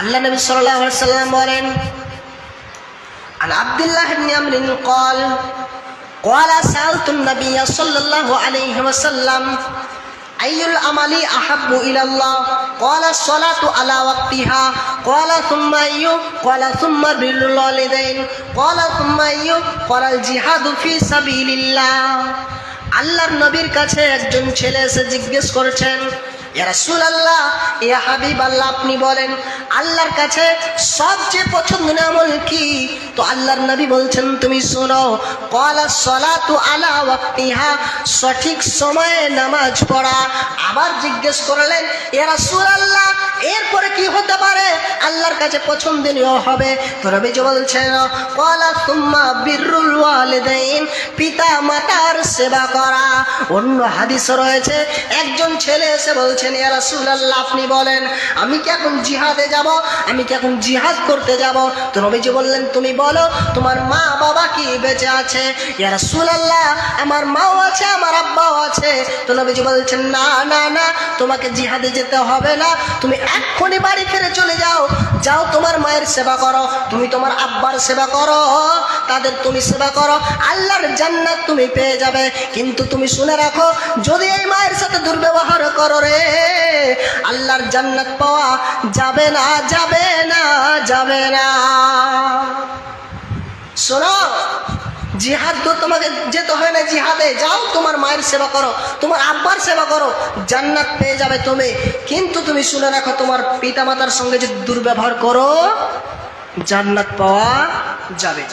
আল্লাহ নবী সাল্লাল্লাহু আলাইহি সাল্লাম বলেন عن عبد الله بن عمرو قال قال سألت النبي صلى الله عليه وسلم أي العمل أحب إلى الله قال الصلاة على وقتها قال ثم أي قال ثم بر الوالدين قال ثم أي قال الجهاد في سبيل الله আল্লাহর নবীর কাছে একজন ছেলে এসে জিজ্ঞেস করেছেন ইয়া আল্লাহ ইয়া হাবিব আল্লাহ আপনি বলেন, আল্লাহর কাছে সবচেয়ে পছন্দ আমল কি? তো আল্লাহর নবী বলছেন, তুমি শোনো কলা তু আলা ওয়াক্তিহা, সঠিক সময়ে নামাজ পড়া। আবার জিজ্ঞেস করলেন এরা রাসূলুল্লাহ আল্লাহর কাছে পছন্দনীয় হবে। তো নবীজি বলছেন, কলা পিতা মাতার সেবা করা। অন্য হাদিস রয়েছে, একজন ছেলে এসে বলছেন, ইয়া রাসূলুল্লাহ, আপনি বলেন, আমি কি এখন জিহাদে যাব? আমি কি এখন জিহাদ করতে যাব? তো নবীজি বললেন, তুমি বলো, তোমার মা বাবা কি বেঁচে আছে? ইয়া রাসূলুল্লাহ, আমার মাও আছে, আমার আব্বাও আছে। তো নবীজি বলছেন, না না না, তোমাকে জিহাদে যেতে হবে না। তুমি এক্ষুনি বাড়ি ফিরে চলে যাও। যাও তোমার মায়ের সেবা করো, তুমি তোমার আব্বার সেবা করো, তাদের তুমি সেবা করো, আল্লাহর জান্নাত তুমি পেয়ে যাবে। কিন্তু তুমি শুনে রাখো, যদি এই মায়ের সাথে দুর্ব্যবহার করো রে, আল্লাহর জান্নাত পাওয়া যাবে না যাবে না যাবে না শোনো জিহাদ তো তোমাকে যেতে হয় না জিহাদে। যাও, তোমার মায়ের সেবা করো, তোমার আব্বার সেবা করো, জান্নাত পেয়ে যাবে তুমি। কিন্তু তুমি শুনে রাখো, তোমার পিতামাতার সঙ্গে যদি দুর্ব্যবহার করো, জান্নাত পাওয়া যাবে।